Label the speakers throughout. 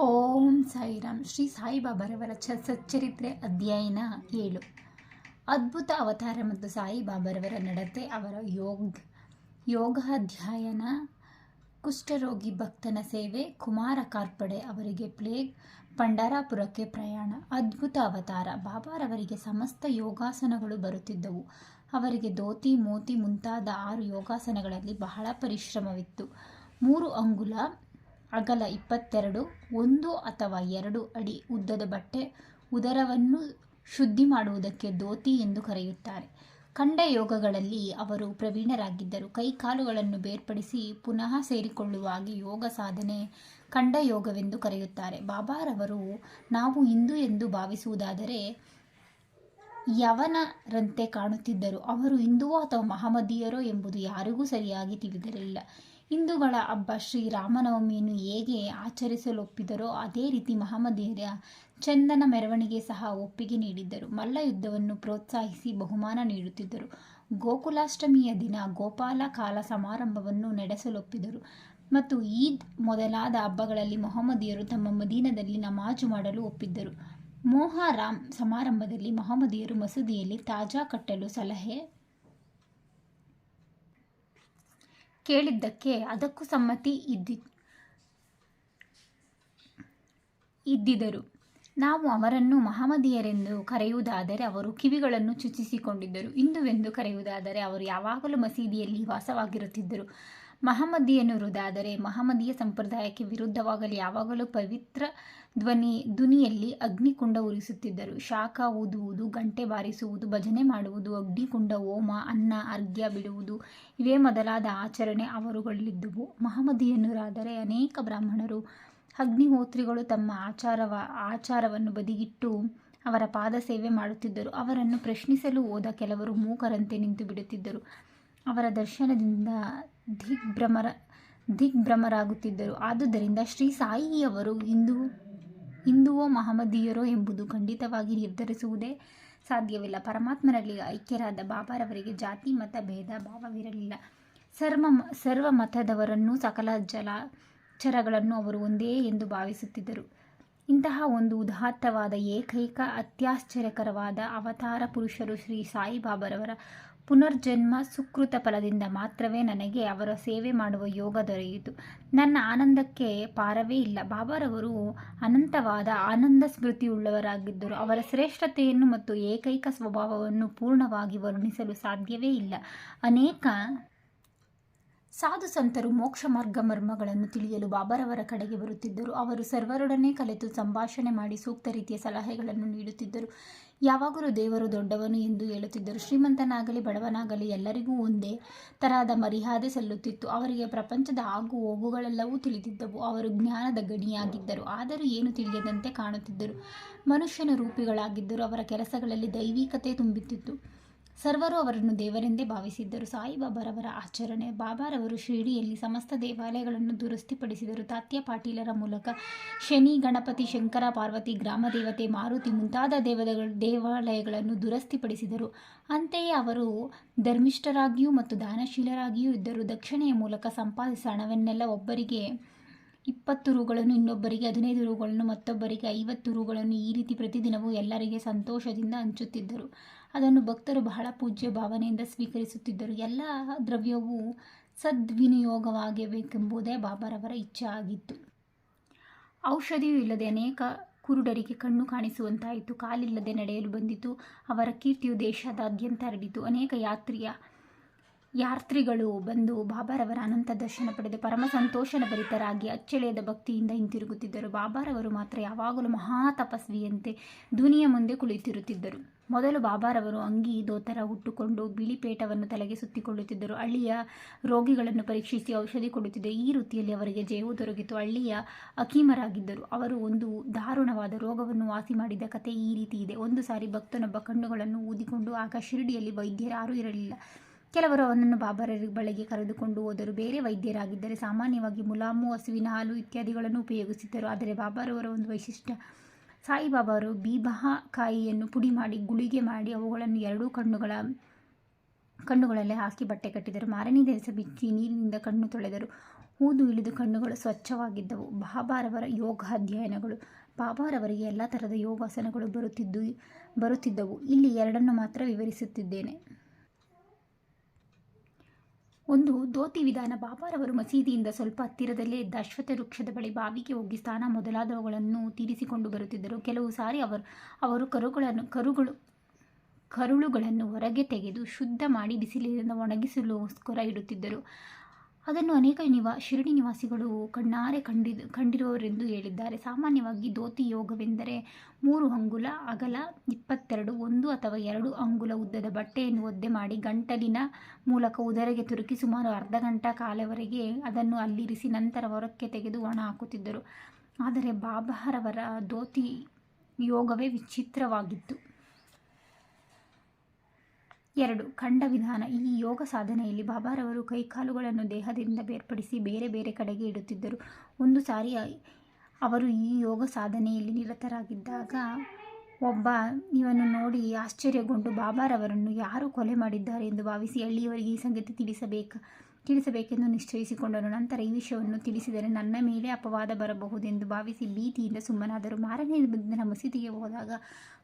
Speaker 1: ಓಂ ಸಾಯಿರಾಮ್ ಶ್ರೀ ಸಾಯಿಬಾಬಾರವರ ಚ ಸಚ್ಚರಿತ್ರೆ ಅಧ್ಯಯನ ಏಳು. ಅದ್ಭುತ ಅವತಾರ ಮತ್ತು ಸಾಯಿಬಾಬಾರವರ ನಡತೆ, ಅವರ ಯೋಗ್ ಯೋಗ ಅಧ್ಯಯನ ಕುಷ್ಠರೋಗಿ ಭಕ್ತನ ಸೇವೆ, ಕುಮಾರ ಕಾರ್ಪಡೆ ಅವರಿಗೆ ಪ್ಲೇಗ್ ಪಂಡರಾಪುರಕ್ಕೆ ಪ್ರಯಾಣ, ಅದ್ಭುತ ಅವತಾರ. ಬಾಬಾರವರಿಗೆ ಸಮಸ್ತ ಯೋಗಾಸನಗಳು ಬರುತ್ತಿದ್ದವು. ಅವರಿಗೆ ಧೋತಿ ಮೋತಿ ಮುಂತಾದ ಆರು ಯೋಗಾಸನಗಳಲ್ಲಿ ಬಹಳ ಪರಿಶ್ರಮವಿತ್ತು. ಮೂರು ಅಂಗುಲ ಅಗಲ ಇಪ್ಪತ್ತೆರಡು, ಒಂದು ಅಥವಾ ಎರಡು ಅಡಿ ಉದ್ದದ ಬಟ್ಟೆ ಉದರವನ್ನು ಶುದ್ಧಿ ಮಾಡುವುದಕ್ಕೆ ಧೋತಿ ಎಂದು ಕರೆಯುತ್ತಾರೆ. ಖಂಡ ಯೋಗಗಳಲ್ಲಿ ಅವರು ಪ್ರವೀಣರಾಗಿದ್ದರು. ಕೈಕಾಲುಗಳನ್ನು ಬೇರ್ಪಡಿಸಿ ಪುನಃ ಸೇರಿಕೊಳ್ಳುವಾಗಿ ಯೋಗ ಸಾಧನೆ ಖಂಡ ಯೋಗವೆಂದು ಕರೆಯುತ್ತಾರೆ. ಬಾಬಾರವರು, ನಾವು ಹಿಂದೂ ಎಂದು ಭಾವಿಸುವುದಾದರೆ ಯವನರಂತೆ ಕಾಣುತ್ತಿದ್ದರು. ಅವರು ಹಿಂದುವೋ ಅಥವಾ ಮಹಮ್ಮದೀಯರೋ ಎಂಬುದು ಯಾರಿಗೂ ಸರಿಯಾಗಿ ತಿಳಿದಿರಲಿಲ್ಲ. ಹಿಂದೂಗಳ ಹಬ್ಬ ಶ್ರೀರಾಮನವಮಿಯನ್ನು ಹೇಗೆ ಆಚರಿಸಲು ಒಪ್ಪಿದರೋ ಅದೇ ರೀತಿ ಮಹಮ್ಮದಿಯರ ಚಂದನ ಮೆರವಣಿಗೆ ಸಹ ಒಪ್ಪಿಗೆ ನೀಡಿದ್ದರು. ಮಲ್ಲ ಯುದ್ಧವನ್ನು ಪ್ರೋತ್ಸಾಹಿಸಿ ಬಹುಮಾನ ನೀಡುತ್ತಿದ್ದರು. ಗೋಕುಲಾಷ್ಟಮಿಯ ದಿನ ಗೋಪಾಲ ಕಾಲ ಸಮಾರಂಭವನ್ನು ನಡೆಸಲೊಪ್ಪಿದರು. ಮತ್ತು ಈದ್ ಮೊದಲಾದ ಹಬ್ಬಗಳಲ್ಲಿ ಮೊಹಮ್ಮದಿಯರು ತಮ್ಮ ಮದೀನದಲ್ಲಿ ನಮಾಜು ಮಾಡಲು ಒಪ್ಪಿದ್ದರು. ಮೊಹರಾಮ್ ಸಮಾರಂಭದಲ್ಲಿ ಮೊಹಮ್ಮದಿಯರು ಮಸೂದಿಯಲ್ಲಿ ತಾಜಾ ಕಟ್ಟಲು ಸಲಹೆ ಕೇಳಿದ್ದಕ್ಕೆ ಅದಕ್ಕೂ ಸಮ್ಮತಿ ಇದ್ದಿ, ಇದ್ದಿದ್ದರು. ನಾವು ಅವರನ್ನು ಮಹಮದಿಯರೆಂದು ಕರೆಯುವುದಾದರೆ ಅವರು ಕಿವಿಗಳನ್ನು ಚುಚ್ಚಿಸಿಕೊಂಡಿದ್ದರು. ಇಂದುವೆಂದು ಕರೆಯುವುದಾದರೆ ಅವರು ಯಾವಾಗಲೂ ಮಸೀದಿಯಲ್ಲಿ ವಾಸವಾಗಿರುತ್ತಿದ್ದರು. ಮಹಮ್ಮದೀಯನರುದಾದರೆ ಮಹಮ್ಮದಿಯ ಸಂಪ್ರದಾಯಕ್ಕೆ ವಿರುದ್ಧವಾಗಲು. ಯಾವಾಗಲೂ ಪವಿತ್ರ ಧ್ವನಿ ಧ್ವನಿಯಲ್ಲಿ ಅಗ್ನಿಕುಂಡ ಉರಿಸುತ್ತಿದ್ದರು. ಶಾಖ ಊದುವುದು, ಗಂಟೆ ಬಾರಿಸುವುದು, ಭಜನೆ ಮಾಡುವುದು, ಅಗ್ನಿಕುಂಡ, ಹೋಮ, ಅನ್ನ, ಅರ್ಘ್ಯ ಬಿಡುವುದು, ಇವೇ ಮೊದಲಾದ ಆಚರಣೆ ಅವರುಗಳಲ್ಲಿದ್ದುವು. ಮಹಮ್ಮದಿಯನ್ನುರಾದರೆ ಅನೇಕ ಬ್ರಾಹ್ಮಣರು ಅಗ್ನಿಹೋತ್ರಿಗಳು ತಮ್ಮ ಆಚಾರವ, ಆಚಾರವನ್ನು ಬದಿಗಿಟ್ಟು ಅವರ ಪಾದ ಸೇವೆ ಮಾಡುತ್ತಿದ್ದರು. ಅವರನ್ನು ಪ್ರಶ್ನಿಸಲು ಹೋದ ಕೆಲವರು ಮೂಕರಂತೆ ನಿಂತು ಬಿಡುತ್ತಿದ್ದರು ಅವರ ದರ್ಶನದಿಂದ ದಿಗ್ಭ್ರಮರ, ದಿಗ್ಭ್ರಮರಾಗುತ್ತಿದ್ದರು. ಆದುದರಿಂದ ಶ್ರೀ ಸಾಯಿಯವರು ಹಿಂದೂ, ಹಿಂದುವೋ ಮಹಮ್ಮದೀಯರೋ ಎಂಬುದು ಖಂಡಿತವಾಗಿ ನಿರ್ಧರಿಸುವುದೇ ಸಾಧ್ಯವಿಲ್ಲ. ಪರಮಾತ್ಮರಲ್ಲಿ ಐಕ್ಯರಾದ ಬಾಬಾರವರಿಗೆ ಜಾತಿ, ಮತ, ಭೇದ ಭಾವವಿರಲಿಲ್ಲ. ಸರ್ವ ಸರ್ವ ಮತದವರನ್ನು ಸಕಲ ಜಲಾಚರಗಳನ್ನು ಅವರು ಒಂದೇ ಎಂದು ಭಾವಿಸುತ್ತಿದ್ದರು. ಇಂತಹ ಒಂದು ಉದಾತ್ತವಾದ ಏಕೈಕ ಅತ್ಯಾಶ್ಚರ್ಯಕರವಾದ ಅವತಾರ ಪುರುಷರು ಶ್ರೀ ಸಾಯಿಬಾಬರವರ ಪುನರ್ಜನ್ಮ ಸುಕೃತ ಫಲದಿಂದ ಮಾತ್ರವೇ ನನಗೆ ಅವರ ಸೇವೆ ಮಾಡುವ ಯೋಗ ದೊರೆಯಿತು. ನನ್ನ ಆನಂದಕ್ಕೆ ಪಾರವೇ ಇಲ್ಲ. ಬಾಬಾರವರು ಅನಂತವಾದ ಆನಂದ ಸ್ಮೃತಿಯುಳ್ಳವರಾಗಿದ್ದರು. ಅವರ ಶ್ರೇಷ್ಠತೆಯನ್ನು ಮತ್ತು ಏಕೈಕ ಸ್ವಭಾವವನ್ನು ಪೂರ್ಣವಾಗಿ ವರ್ಣಿಸಲು ಸಾಧ್ಯವೇ ಇಲ್ಲ. ಅನೇಕ ಸಾಧು ಸಂತರು ಮೋಕ್ಷ ಮಾರ್ಗ ಮರ್ಮಗಳನ್ನು ತಿಳಿಯಲು ಬಾಬರವರ ಕಡೆಗೆ ಬರುತ್ತಿದ್ದರು. ಅವರು ಸರ್ವರೊಡನೆ ಕಲೆತು, ಸಂಭಾಷಣೆ ಮಾಡಿ, ಸೂಕ್ತ ರೀತಿಯ ಸಲಹೆಗಳನ್ನು ನೀಡುತ್ತಿದ್ದರು. ಯಾವಾಗಲೂ ದೇವರು ದೊಡ್ಡವನು ಎಂದು ಹೇಳುತ್ತಿದ್ದರು. ಶ್ರೀಮಂತನಾಗಲಿ, ಬಡವನಾಗಲಿ ಎಲ್ಲರಿಗೂ ಒಂದೇ ತರಹದ ಮರ್ಯಾದೆ ಸಲ್ಲುತ್ತಿತ್ತು. ಅವರಿಗೆ ಪ್ರಪಂಚದ ಆಗು ಹೋಗುಗಳೆಲ್ಲವೂ ತಿಳಿದಿದ್ದವು. ಅವರು ಜ್ಞಾನದ ಗಣಿಯಾಗಿದ್ದರು, ಆದರೂ ಏನು ತಿಳಿಯದಂತೆ ಕಾಣುತ್ತಿದ್ದರು. ಮನುಷ್ಯನ ರೂಪಿಗಳಾಗಿದ್ದರು. ಅವರ ಕೆಲಸಗಳಲ್ಲಿ ದೈವಿಕತೆ ತುಂಬುತ್ತಿತ್ತು ಸರ್ವರು ಅವರನ್ನು ದೇವರೆಂದೇ ಭಾವಿಸಿದ್ದರು. ಸಾಯಿಬಾಬಾರವರ ಆಚರಣೆ, ಬಾಬಾರವರು ಶಿರಡಿಯಲ್ಲಿ ಸಮಸ್ತ ದೇವಾಲಯಗಳನ್ನು ದುರಸ್ತಿಪಡಿಸಿದರು. ತಾತ್ಯ ಪಾಟೀಲರ ಮೂಲಕ ಶನಿ, ಗಣಪತಿ, ಶಂಕರ, ಪಾರ್ವತಿ, ಗ್ರಾಮ ದೇವತೆ, ಮಾರುತಿ ಮುಂತಾದ ದೇವತೆಗಳು ದೇವಾಲಯಗಳನ್ನು ದುರಸ್ತಿಪಡಿಸಿದರು. ಅಂತೆಯೇ ಅವರು ಧರ್ಮಿಷ್ಠರಾಗಿಯೂ ಮತ್ತು ದಾನಶೀಲರಾಗಿಯೂ ಇದ್ದರು. ದಕ್ಷಿಣೆಯ ಮೂಲಕ ಸಂಪಾದಿಸಿದ ಹಣವನ್ನೆಲ್ಲ ಒಬ್ಬರಿಗೆ ಇಪ್ಪತ್ತು ರುಗಳನ್ನು, ಇನ್ನೊಬ್ಬರಿಗೆ ಹದಿನೈದು ರುಗಳನ್ನು, ಮತ್ತೊಬ್ಬರಿಗೆ ಐವತ್ತು ರುಗಳನ್ನು ಈ ರೀತಿ ಪ್ರತಿದಿನವೂ ಎಲ್ಲರಿಗೆ ಸಂತೋಷದಿಂದ ಹಂಚುತ್ತಿದ್ದರು. ಅದನ್ನು ಭಕ್ತರು ಬಹಳ ಪೂಜ್ಯ ಭಾವನೆಯಿಂದ ಸ್ವೀಕರಿಸುತ್ತಿದ್ದರು. ಎಲ್ಲ ದ್ರವ್ಯವೂ ಸದ್ವಿನಿಯೋಗವಾಗಬೇಕೆಂಬುದೇ ಬಾಬಾರವರ ಇಚ್ಛೆ ಆಗಿತ್ತು. ಔಷಧಿಯೂ ಇಲ್ಲದೆ ಅನೇಕ ಕುರುಡರಿಗೆ ಕಣ್ಣು ಕಾಣಿಸುವಂತಾಯಿತು. ಕಾಲಿಲ್ಲದೆ ನಡೆಯಲು ಬಂದಿತು. ಅವರ ಕೀರ್ತಿಯು ದೇಶದಾದ್ಯಂತ ಹರಡಿತು. ಅನೇಕ ಯಾತ್ರಿಯ ಯಾತ್ರಿಗಳು ಬಂದು ಬಾಬಾರವರ ಅನಂತ ದರ್ಶನ ಪಡೆದು ಪರಮ ಸಂತೋಷನ ಭರಿತರಾಗಿ ಅಚ್ಚಳಿಯದ ಭಕ್ತಿಯಿಂದ ಹಿಂತಿರುಗುತ್ತಿದ್ದರು. ಬಾಬಾರವರು ಮಾತ್ರ ಯಾವಾಗಲೂ ಮಹಾ ತಪಸ್ವಿಯಂತೆ ಧ್ವನಿಯ ಮುಂದೆ ಕುಳಿತಿರುತ್ತಿದ್ದರು. ಮೊದಲು ಬಾಬಾರವರು ಅಂಗಿ, ದೋತರ ಹುಟ್ಟುಕೊಂಡು ಬಿಳಿ ಪೇಟವನ್ನು ತಲೆಗೆ ಸುತ್ತಿಕೊಳ್ಳುತ್ತಿದ್ದರು. ಹಳ್ಳಿಯ ರೋಗಿಗಳನ್ನು ಪರೀಕ್ಷಿಸಿ ಔಷಧಿ ಕೊಡುತ್ತಿದ್ದರು ಈ ವೃತ್ತಿಯಲ್ಲಿ ಅವರಿಗೆ ಜಯವು ದೊರಕಿತು. ಹಳ್ಳಿಯ ಅಕೀಮರಾಗಿದ್ದರು. ಅವರು ಒಂದು ದಾರುಣವಾದ ರೋಗವನ್ನು ವಾಸಿ ಮಾಡಿದ ಕತೆ ಈ ರೀತಿ ಇದೆ. ಒಂದು ಸಾರಿ ಭಕ್ತನೊಬ್ಬ ಕಣ್ಣುಗಳನ್ನು ಊದಿಕೊಂಡು ಆಗ ಶಿರಡಿಯಲ್ಲಿ ವೈದ್ಯರಾರೂ ಇರಲಿಲ್ಲ. ಕೆಲವರು ಅವನನ್ನು ಬಾಬಾರ ಬಳಿಗೆ ಕರೆದುಕೊಂಡು ಹೋದರು. ಬೇರೆ ವೈದ್ಯರಾಗಿದ್ದರೆ ಸಾಮಾನ್ಯವಾಗಿ ಮುಲಾಮು, ಹಸುವಿನ ಹಾಲು ಇತ್ಯಾದಿಗಳನ್ನು ಉಪಯೋಗಿಸಿದ್ದರು ಆದರೆ ಬಾಬಾರವರ ಒಂದು ವೈಶಿಷ್ಟ್ಯ ಸಾಯಿಬಾಬಾರು ಬೀಬಹಕಾಯಿಯನ್ನು ಪುಡಿ ಮಾಡಿ, ಗುಳಿಗೆ ಮಾಡಿ, ಅವುಗಳನ್ನು ಎರಡೂ ಕಣ್ಣುಗಳ, ಕಣ್ಣುಗಳಲ್ಲೇ ಹಾಕಿ ಬಟ್ಟೆ ಕಟ್ಟಿದರು. ಮಾರನೇ ದಿವಸ ಬಿಚ್ಚಿ ನೀರಿನಿಂದ ಕಣ್ಣು ತೊಳೆದರು. ಹೂದು ಇಳಿದು ಕಣ್ಣುಗಳು ಸ್ವಚ್ಛವಾಗಿದ್ದವು. ಬಾಬಾರವರ ಯೋಗ ಅಧ್ಯಯನಗಳು ಬಾಬಾರವರಿಗೆ ಎಲ್ಲ ಥರದ ಯೋಗಾಸನಗಳು ಬರುತ್ತಿದ್ದು, ಬರುತ್ತಿದ್ದವು. ಇಲ್ಲಿ ಎರಡನ್ನು ಮಾತ್ರ ವಿವರಿಸುತ್ತಿದ್ದೇನೆ. ಒಂದು ಧೋತಿ ವಿಧಾನ ಬಾಬಾರವರು ಮಸೀದಿಯಿಂದ ಸ್ವಲ್ಪ ಹತ್ತಿರದಲ್ಲೇ ಇದ್ದ ಅಶ್ವತ್ಥ ವೃಕ್ಷದ ಬಳಿ ಬಾವಿಗೆ ಹೋಗಿ ಸ್ನಾನ ಮೊದಲಾದವುಗಳನ್ನು ತೀರಿಸಿಕೊಂಡು ಬರುತ್ತಿದ್ದರು. ಕೆಲವು ಸಾರಿ ಅವರು ಅವರು ಕರುಗಳನ್ನು, ಕರುಗಳು, ಕರುಳುಗಳನ್ನು ಹೊರಗೆ ತೆಗೆದು ಶುದ್ಧ ಮಾಡಿ ಬಿಸಿಲಿನಿಂದ ಒಣಗಿಸಲುಗೋಸ್ಕರ ಇಡುತ್ತಿದ್ದರು. ಅದನ್ನು ಅನೇಕ ನಿವಾ, ಶಿರಡಿ ನಿವಾಸಿಗಳು ಕಣ್ಣಾರೆ ಕಂಡಿ ಕಂಡಿರುವವರೆಂದು ಹೇಳಿದ್ದಾರೆ. ಸಾಮಾನ್ಯವಾಗಿ ಧೋತಿ ಯೋಗವೆಂದರೆ ಮೂರು ಅಂಗುಲ, ಅಗಲ ಇಪ್ಪತ್ತೆರಡು, ಒಂದು ಅಥವಾ ಎರಡು ಅಂಗುಲ ಉದ್ದದ ಬಟ್ಟೆಯನ್ನು ಒದ್ದೆ ಮಾಡಿ ಗಂಟಲಿನ ಮೂಲಕ ಉದರಗೆ ತುರುಕಿ ಸುಮಾರು ಅರ್ಧ ಗಂಟೆ ಕಾಲವರೆಗೆ ಅದನ್ನು ಅಲ್ಲಿರಿಸಿ ನಂತರ ಹೊರಕ್ಕೆ ತೆಗೆದು ಒಣ ಹಾಕುತ್ತಿದ್ದರು. ಆದರೆ ಬಾಬಾರವರ ಧೋತಿ ಯೋಗವೇ ವಿಚಿತ್ರವಾಗಿತ್ತು. ಎರಡು, ಖಂಡ ವಿಧಾನ. ಈ ಯೋಗ ಸಾಧನೆಯಲ್ಲಿ ಬಾಬಾರವರು ಕೈಕಾಲುಗಳನ್ನು ದೇಹದಿಂದ ಬೇರ್ಪಡಿಸಿ ಬೇರೆ ಬೇರೆ ಕಡೆಗೆ ಇಡುತ್ತಿದ್ದರು. ಒಂದು ಸಾರಿ ಅವರು ಈ ಯೋಗ ಸಾಧನೆಯಲ್ಲಿ ನಿರತರಾಗಿದ್ದಾಗ ಒಬ್ಬ ಇವನು ನೋಡಿ ಆಶ್ಚರ್ಯಗೊಂಡು, ಬಾಬಾರವರನ್ನು ಯಾರು ಕೊಲೆ ಮಾಡಿದ್ದಾರೆ? ಎಂದು ಭಾವಿಸಿ, ಹಳ್ಳಿಯವರಿಗೆ ಈ ಸಂಗತಿ ತಿಳಿಸಬೇಕ? ತಿಳಿಸಬೇಕೆಂದು ನಿಶ್ಚಯಿಸಿಕೊಂಡನು. ನಂತರ ಈ ವಿಷಯವನ್ನು ತಿಳಿಸಿದರೆ ನನ್ನ ಮೇಲೆ ಅಪವಾದ ಬರಬಹುದೆಂದು ಭಾವಿಸಿ ಭೀತಿಯಿಂದ ಸುಮ್ಮನಾದರು ಮಾರನೇ ದಿನ ಮಸೀದಿಗೆ ಹೋದಾಗ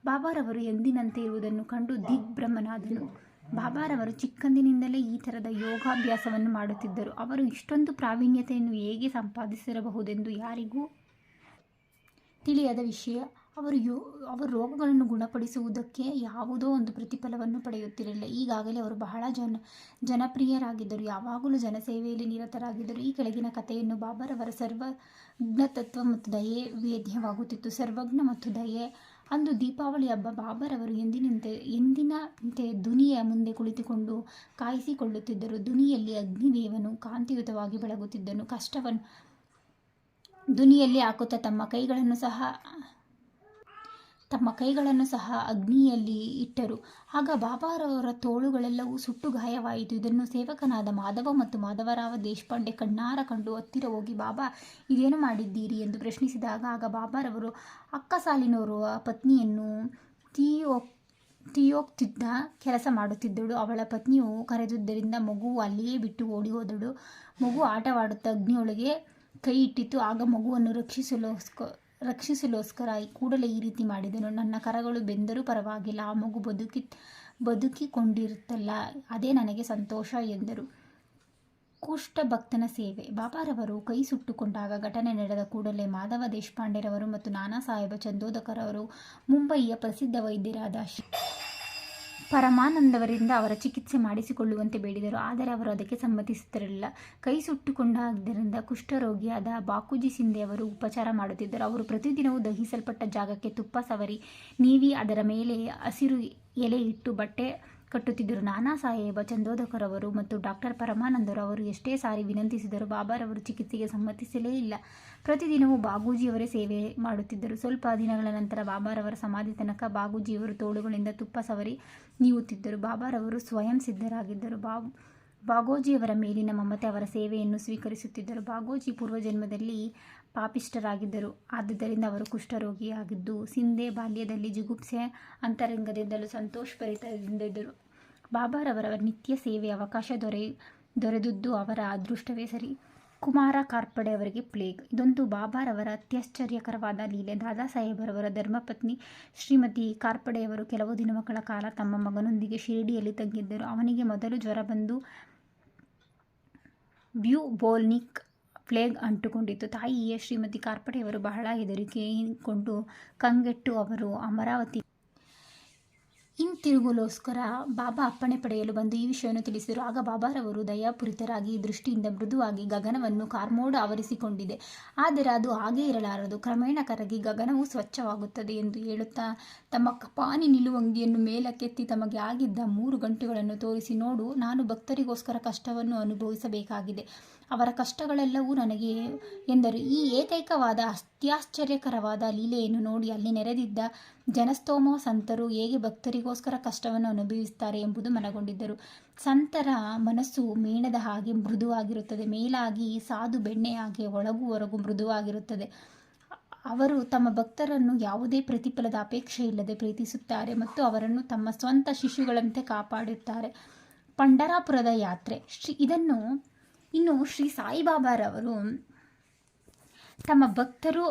Speaker 1: ಬಾಬಾರವರು ಎಂದಿನಂತೆ ಇರುವುದನ್ನು ಕಂಡು ದಿಗ್ಭ್ರಮನಾದನು. ಬಾಬಾರವರು ಚಿಕ್ಕಂದಿನಿಂದಲೇ ಈ ಥರದ ಯೋಗಾಭ್ಯಾಸವನ್ನು ಮಾಡುತ್ತಿದ್ದರು. ಅವರು ಇಷ್ಟೊಂದು ಪ್ರಾವೀಣ್ಯತೆಯನ್ನು ಹೇಗೆ ಸಂಪಾದಿಸಿರಬಹುದೆಂದು ಯಾರಿಗೂ ತಿಳಿಯದ ವಿಷಯ ಅವರು ಯೋ, ಅವರು ರೋಗಗಳನ್ನು ಗುಣಪಡಿಸುವುದಕ್ಕೆ ಯಾವುದೋ ಒಂದು ಪ್ರತಿಫಲವನ್ನು ಪಡೆಯುತ್ತಿರಲಿಲ್ಲ. ಈಗಾಗಲೇ ಅವರು ಬಹಳ ಜನ, ಜನಪ್ರಿಯರಾಗಿದ್ದರು. ಯಾವಾಗಲೂ ಜನಸೇವೆಯಲ್ಲಿ ನಿರತರಾಗಿದ್ದರು. ಈ ಕೆಳಗಿನ ಕಥೆಯನ್ನು ಬಾಬರವರ ಸರ್ವಜ್ಞ ತತ್ವ ಮತ್ತು ದಯೆ ವೇದ್ಯವಾಗುತ್ತಿತ್ತು. ಸರ್ವಜ್ಞ ಮತ್ತು ದಯೆ ಅಂದು ದೀಪಾವಳಿ ಹಬ್ಬ. ಬಾಬರ್ ಅವರು ಎಂದಿನಂತೆ ಎಂದಿನಂತೆ ದುನಿಯ ಮುಂದೆ ಕುಳಿತುಕೊಂಡು ಕಾಯಿಸಿಕೊಳ್ಳುತ್ತಿದ್ದರು. ದುನಿಯಲ್ಲಿ ಅಗ್ನಿದೇವನು ಕಾಂತಿಯುತವಾಗಿ ಬೆಳಗುತ್ತಿದ್ದನು. ಕಷ್ಟವನ್ನು ದುನಿಯಲ್ಲಿ ಹಾಕುತ್ತಾ ತಮ್ಮ ಕೈಗಳನ್ನು ಸಹ ತಮ್ಮ ಕೈಗಳನ್ನು ಸಹ ಅಗ್ನಿಯಲ್ಲಿ ಇಟ್ಟರು. ಆಗ ಬಾಬಾರವರ ತೋಳುಗಳೆಲ್ಲವೂ ಸುಟ್ಟು ಗಾಯವಾಯಿತು ಇದನ್ನು ಸೇವಕನಾದ ಮಾಧವ ಮತ್ತು ಮಾಧವರಾವ ದೇಶಪಾಂಡೆ ಕಣ್ಣಾರ ಕಂಡು ಹತ್ತಿರ ಹೋಗಿ, ಬಾಬಾ, ಇದೇನು ಮಾಡಿದ್ದೀರಿ? ಎಂದು ಪ್ರಶ್ನಿಸಿದಾಗ, ಆಗ ಬಾಬಾರವರು, ಅಕ್ಕ ಸಾಲಿನವರು ಪತ್ನಿಯನ್ನು ತೀಯೋ ತೀಯೋಗ್ತಿದ್ದ ಕೆಲಸ ಮಾಡುತ್ತಿದ್ದಳು. ಅವಳ ಪತ್ನಿಯು ಕರೆದುದರಿಂದ ಮಗು ಅಲ್ಲಿಯೇ ಬಿಟ್ಟು ಓಡಿ ಹೋದಳು. ಮಗು ಆಟವಾಡುತ್ತಾ ಅಗ್ನಿಯೊಳಗೆ ಕೈ ಇಟ್ಟಿತ್ತು. ಆಗ ಮಗುವನ್ನು ರಕ್ಷಿಸಲೋಸ್ಕ ರಕ್ಷಿಸಲೋಸ್ಕರ ಕೂಡಲೇ ಈ ರೀತಿ ಮಾಡಿದನು. ನನ್ನ ಕರಗಳು ಬೆಂದರೂ ಪರವಾಗಿಲ್ಲ, ಆ ಮಗು ಬದುಕಿ, ಬದುಕಿಕೊಂಡಿರುತ್ತಲ್ಲ, ಅದೇ ನನಗೆ ಸಂತೋಷ ಎಂದರು. ಕುಷ್ಟ ಭಕ್ತನ ಸೇವೆ. ಬಾಬಾರವರು ಕೈ ಸುಟ್ಟುಕೊಂಡಾಗ ಘಟನೆ ನಡೆದ ಕೂಡಲೇ ಮಾಧವ ದೇಶಪಾಂಡೆರವರು ಮತ್ತು ನಾನಾ ಸಾಹೇಬ ಚಂದೋದಕರವರು ಮುಂಬಯಿಯ ಪ್ರಸಿದ್ಧ ವೈದ್ಯರಾದ ಪರಮಾನಂದವರಿಂದ ಅವರ ಚಿಕಿತ್ಸೆ ಮಾಡಿಸಿಕೊಳ್ಳುವಂತೆ ಬೇಡಿದರು. ಆದರೆ ಅವರು ಅದಕ್ಕೆ ಸಮ್ಮತಿಸುತ್ತಿರಲಿಲ್ಲ. ಕೈ ಸುಟ್ಟುಕೊಂಡಾದ್ದರಿಂದ ಕುಷ್ಠರೋಗಿಯಾದ ಬಾಕುಜಿ ಸಿಂಧೆ ಅವರು ಉಪಚಾರ ಮಾಡುತ್ತಿದ್ದರು. ಅವರು ಪ್ರತಿದಿನವೂ ದಹಿಸಲ್ಪಟ್ಟ ಜಾಗಕ್ಕೆ ತುಪ್ಪ ಸವರಿ, ನೀವಿ ಅದರ ಮೇಲೆ ಹಸಿರು ಎಲೆ ಇಟ್ಟು ಬಟ್ಟೆ ಕಟ್ಟುತ್ತಿದ್ದರು. ನಾನಾ ಸಾಹೇಬ ಚಂದೋದಕರವರು ಮತ್ತು ಡಾಕ್ಟರ್ ಪರಮಾನಂದರು ಅವರು ಎಷ್ಟೇ ಸಾರಿ ವಿನಂತಿಸಿದರೂ ಬಾಬಾರವರು ಚಿಕಿತ್ಸೆಗೆ ಸಮ್ಮತಿಸಲೇ ಇಲ್ಲ. ಪ್ರತಿದಿನವೂ ಬಾಗೂಜಿಯವರೇ ಸೇವೆ ಮಾಡುತ್ತಿದ್ದರು. ಸ್ವಲ್ಪ ದಿನಗಳ ನಂತರ ಬಾಬಾರವರ ಸಮಾಧಿ ತನಕ ಬಾಗೂಜಿಯವರು ತೋಳುಗಳಿಂದ ತುಪ್ಪ ಸವರಿ ನೀವುತ್ತಿದ್ದರು ಬಾಬಾರವರು ಸ್ವಯಂ ಸಿದ್ಧರಾಗಿದ್ದರು. ಬಾಬು ಬಾಗೋಜಿಯವರ ಮೇಲಿನ ಮಮತೆ ಅವರ ಸೇವೆಯನ್ನು ಸ್ವೀಕರಿಸುತ್ತಿದ್ದರು. ಬಾಗೋಜಿ ಪೂರ್ವಜನ್ಮದಲ್ಲಿ ಪಾಪಿಷ್ಟರಾಗಿದ್ದರು ಆದ್ದರಿಂದ ಅವರು ಕುಷ್ಠರೋಗಿಯಾಗಿದ್ದು, ಸಿಂಧೆ ಬಾಲ್ಯದಲ್ಲಿ ಜಿಗುಪ್ಸೆ ಅಂತರಂಗದಿಂದಲೂ ಸಂತೋಷಭರಿತದಿಂದಿದ್ದರು ಬಾಬಾರವರ ನಿತ್ಯ ಸೇವೆ ಅವಕಾಶ ದೊರೆ, ದೊರೆದುದ್ದು ಅವರ ಅದೃಷ್ಟವೇ ಸರಿ. ಕುಮಾರ ಕಾರ್ಪಡೆ ಅವರಿಗೆ ಪ್ಲೇಗ್. ಇದೊಂದು ಬಾಬಾರವರ ಅತ್ಯಾಶ್ಚರ್ಯಕರವಾದ ಲೀಲೆ. ದಾದಾ ಸಾಹೇಬರವರ ಧರ್ಮಪತ್ನಿ ಶ್ರೀಮತಿ ಕಾರ್ಪಡೆಯವರು ಕೆಲವು ದಿನಗಳ ಕಾಲ ತಮ್ಮ ಮಗನೊಂದಿಗೆ ಶಿರಡಿಯಲ್ಲಿ ತಗ್ಗಿದ್ದರು ಅವನಿಗೆ ಮೊದಲು ಜ್ವರ ಬಂದು ಬ್ಯೂಬೋಲ್ನಿಕ್ ಪ್ಲೇಗ್ ಅಂಟುಕೊಂಡಿತ್ತು. ತಾಯಿಯ ಶ್ರೀಮತಿ ಕಾರ್ಪಡೆಯವರು ಬಹಳ ಹೆದರಿಕೆಗೊಂಡು ಕಂಗೆಟ್ಟು ಅವರು ಅಮರಾವತಿ ಹಿಂತಿರುಗಲೋಸ್ಕರ ಬಾಬಾ ಅಪ್ಪಣೆ ಪಡೆಯಲು ಬಂದು ಈ ವಿಷಯವನ್ನು ತಿಳಿಸಿದರು. ಆಗ ಬಾಬಾರವರು ದಯಾಪೂರಿತರಾಗಿ ದೃಷ್ಟಿಯಿಂದ ಮೃದುವಾಗಿ ಗಗನವನ್ನು ಕಾರ್ಮೋಡ ಆವರಿಸಿಕೊಂಡಿದೆ. ಆದರೆ ಅದು ಹಾಗೇ ಇರಲಾರದು. ಕ್ರಮೇಣ ಕರಗಿ ಗಗನವು ಸ್ವಚ್ಛವಾಗುತ್ತದೆ ಎಂದು ಹೇಳುತ್ತಾ ತಮ್ಮ ಕಪಾನಿ ನಿಲುವಂಗಿಯನ್ನು ಮೇಲಕ್ಕೆತ್ತಿ ತಮಗೆ ಆಗಿದ್ದ ಮೂರು ಗಂಟೆಗಳನ್ನು ತೋರಿಸಿ, ನೋಡು, ನಾನು ಭಕ್ತರಿಗೋಸ್ಕರ ಕಷ್ಟವನ್ನು ಅನುಭವಿಸಬೇಕಾಗಿದೆ. ಅವರ ಕಷ್ಟಗಳೆಲ್ಲವೂ ನನಗೆ ಎಂದರು. ಈ ಏಕೈಕವಾದ, ಅತ್ಯಾಶ್ಚರ್ಯಕರವಾದ ಲೀಲೆಯನ್ನು ನೋಡಿ ಅಲ್ಲಿ ನೆರೆದಿದ್ದ ಜನಸ್ತೋಮ ಸಂತರು ಹೇಗೆ ಭಕ್ತರಿಗೋಸ್ಕರ ಕಷ್ಟವನ್ನು ಅನುಭವಿಸುತ್ತಾರೆ ಎಂಬುದು ಮನಗೊಂಡಿದ್ದರು. ಸಂತರ ಮನಸ್ಸು ಮೇಣದ ಹಾಗೆ ಮೃದುವಾಗಿರುತ್ತದೆ. ಮೇಲಾಗಿ ಸಾಧು ಬೆಣ್ಣೆ ಹಾಗೆ ಒಳಗು ಹೊರಗು ಮೃದುವಾಗಿರುತ್ತದೆ. ಅವರು ತಮ್ಮ ಭಕ್ತರನ್ನು ಯಾವುದೇ ಪ್ರತಿಫಲದ ಅಪೇಕ್ಷೆ ಇಲ್ಲದೆ ಪ್ರೀತಿಸುತ್ತಾರೆ ಮತ್ತು ಅವರನ್ನು ತಮ್ಮ ಸ್ವಂತ ಶಿಶುಗಳಂತೆ ಕಾಪಾಡುತ್ತಾರೆ. ಪಂಡರಾಪುರದ ಯಾತ್ರೆ. ಶ್ರೀ, ಇದನ್ನು ಇನ್ನು ಶ್ರೀ ಸಾಯಿಬಾಬಾರವರು ತಮ್ಮ ಭಕ್ತರು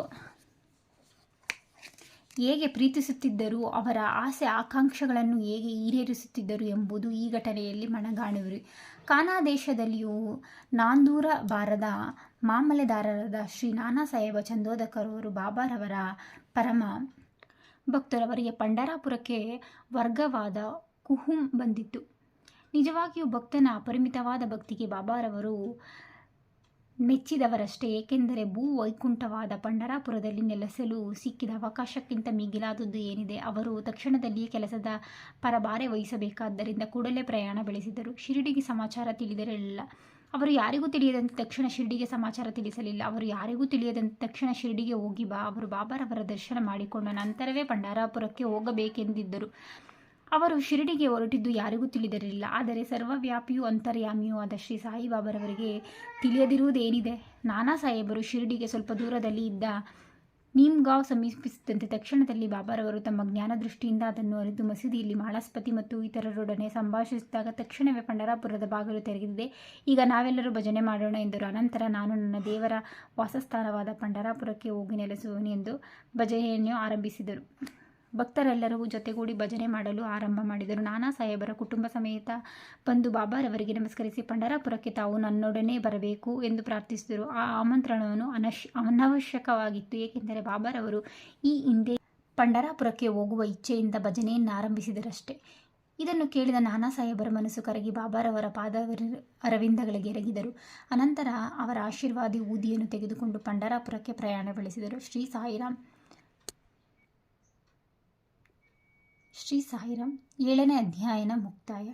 Speaker 1: ಹೇಗೆ ಪ್ರೀತಿಸುತ್ತಿದ್ದರು, ಅವರ ಆಸೆ ಆಕಾಂಕ್ಷೆಗಳನ್ನು ಹೇಗೆ ಈಡೇರಿಸುತ್ತಿದ್ದರು ಎಂಬುದು ಈ ಘಟನೆಯಲ್ಲಿ ಮನಗಾಣುವರು ಕಾನಾ ದೇಶದಲ್ಲಿಯೂ ನಾಂದೂರ ಬಾರದ ಮಾಮಲೆದಾರರಾದ ಶ್ರೀ ನಾನಾ ಸಾಹೇಬ ಚಂದೋದಕರವರು ಬಾಬಾರವರ ಪರಮ ಭಕ್ತರವರಿಗೆ ಪಂಡರಾಪುರಕ್ಕೆ ವರ್ಗವಾದ ಕುಹುಂ ಬಂದಿತ್ತು. ನಿಜವಾಗಿಯೂ ಭಕ್ತನ ಅಪರಿಮಿತವಾದ ಭಕ್ತಿಗೆ ಬಾಬಾರವರು ಮೆಚ್ಚಿದವರಷ್ಟೇ. ಏಕೆಂದರೆ ಭೂ ವೈಕುಂಠವಾದ ಪಂಡರಾಪುರದಲ್ಲಿ ನೆಲೆಸಲು ಸಿಕ್ಕಿದ ಅವಕಾಶಕ್ಕಿಂತ ಮಿಗಿಲಾದದ್ದು ಏನಿದೆ? ಅವರು ತಕ್ಷಣದಲ್ಲಿಯೇ ಕೆಲಸದ ಪರಭಾರೆ ವಹಿಸಬೇಕಾದ್ದರಿಂದ ಕೂಡಲೇ ಪ್ರಯಾಣ ಬೆಳೆಸಿದರು. ಶಿರಡಿಗೆ ಸಮಾಚಾರ ತಿಳಿದಿರಲಿಲ್ಲ. ಅವರು ಯಾರಿಗೂ ತಿಳಿಯದಂತೆ ತಕ್ಷಣ ಶಿರಡಿಗೆ ಸಮಾಚಾರ ತಿಳಿಸಲಿಲ್ಲ. ಅವರು ಯಾರಿಗೂ ತಿಳಿಯದಂತೆ ತಕ್ಷಣ ಶಿರಡಿಗೆ ಹೋಗಿ ಬಾ, ಅವರು ಬಾಬಾರವರ ದರ್ಶನ ಮಾಡಿಕೊಂಡ ನಂತರವೇ ಪಂಡರಾಪುರಕ್ಕೆ ಹೋಗಬೇಕೆಂದಿದ್ದರು. ಅವರು ಶಿರಡಿಗೆ ಹೊರಟಿದ್ದು ಯಾರಿಗೂ ತಿಳಿದಿರಲಿಲ್ಲ. ಆದರೆ ಸರ್ವವ್ಯಾಪಿಯೂ ಅಂತರ್ಯಾಮಿಯೂ ಆದ ಶ್ರೀ ಸಾಯಿಬಾಬರವರಿಗೆ ತಿಳಿಯದಿರುವುದೇನಿದೆ? ನಾನಾ ಸಾಹೇಬರು ಶಿರಡಿಗೆ ಸ್ವಲ್ಪ ದೂರದಲ್ಲಿ ಇದ್ದ ನೀಮ್ಗಾಂವ್ ಸಮೀಪಿಸಿದಂತೆ ತಕ್ಷಣದಲ್ಲಿ ಬಾಬಾರವರು ತಮ್ಮ ಜ್ಞಾನ ದೃಷ್ಟಿಯಿಂದ ಅದನ್ನು ಅರಿತು ಮಸೀದಿಯಲ್ಲಿ ಮಾಳಸ್ಪತಿ ಮತ್ತು ಇತರರೊಡನೆ ಸಂಭಾಷಿಸಿದಾಗ ತಕ್ಷಣವೇ ಪಂಡರಾಪುರದ ಬಾಗಿಲು ತೆರೆದಿದೆ. ಈಗ ನಾವೆಲ್ಲರೂ ಭಜನೆ ಮಾಡೋಣ ಎಂದರು. ಅನಂತರ ನಾನು ನನ್ನ ದೇವರ ವಾಸಸ್ಥಾನವಾದ ಪಂಡರಾಪುರಕ್ಕೆ ಹೋಗಿ ನೆಲೆಸುವನು ಎಂದು ಭಜನೆಯನ್ನು ಆರಂಭಿಸಿದರು. ಭಕ್ತರೆಲ್ಲರೂ ಜೊತೆಗೂಡಿ ಭಜನೆ ಮಾಡಲು ಆರಂಭ ಮಾಡಿದರು. ನಾನಾ ಸಾಹೇಬರ ಕುಟುಂಬ ಸಮೇತ ಬಂದು ಬಾಬಾರವರಿಗೆ ನಮಸ್ಕರಿಸಿ, ಪಂಡರಾಪುರಕ್ಕೆ ತಾವು ನನ್ನೊಡನೆ ಬರಬೇಕು ಎಂದು ಪ್ರಾರ್ಥಿಸಿದರು. ಆ ಆಮಂತ್ರಣವನ್ನು ಅನಶ್, ಅನವಶ್ಯಕವಾಗಿತ್ತು. ಏಕೆಂದರೆ ಬಾಬಾರವರು ಈ ಹಿಂದೆ ಪಂಡರಾಪುರಕ್ಕೆ ಹೋಗುವ ಇಚ್ಛೆಯಿಂದ ಭಜನೆಯನ್ನು ಆರಂಭಿಸಿದರಷ್ಟೇ. ಇದನ್ನು ಕೇಳಿದ ನಾನಾ ಸಾಹೇಬರ ಮನಸ್ಸು ಕರಗಿ ಬಾಬಾರವರ ಪಾದ ಅರವಿಂದಗಳಿಗೆ ಎರಗಿದರು. ಅನಂತರ ಅವರ ಆಶೀರ್ವಾದಿ, ಊದಿಯನ್ನು ತೆಗೆದುಕೊಂಡು ಪಂಡರಾಪುರಕ್ಕೆ ಪ್ರಯಾಣ ಬೆಳೆಸಿದರು. ಶ್ರೀ ಸಾಯಿರಾಮ್ ಶ್ರೀ ಸಾಯಿರಾಮ್ ಏಳನೇ ಅಧ್ಯಾಯನ ಮುಕ್ತಾಯ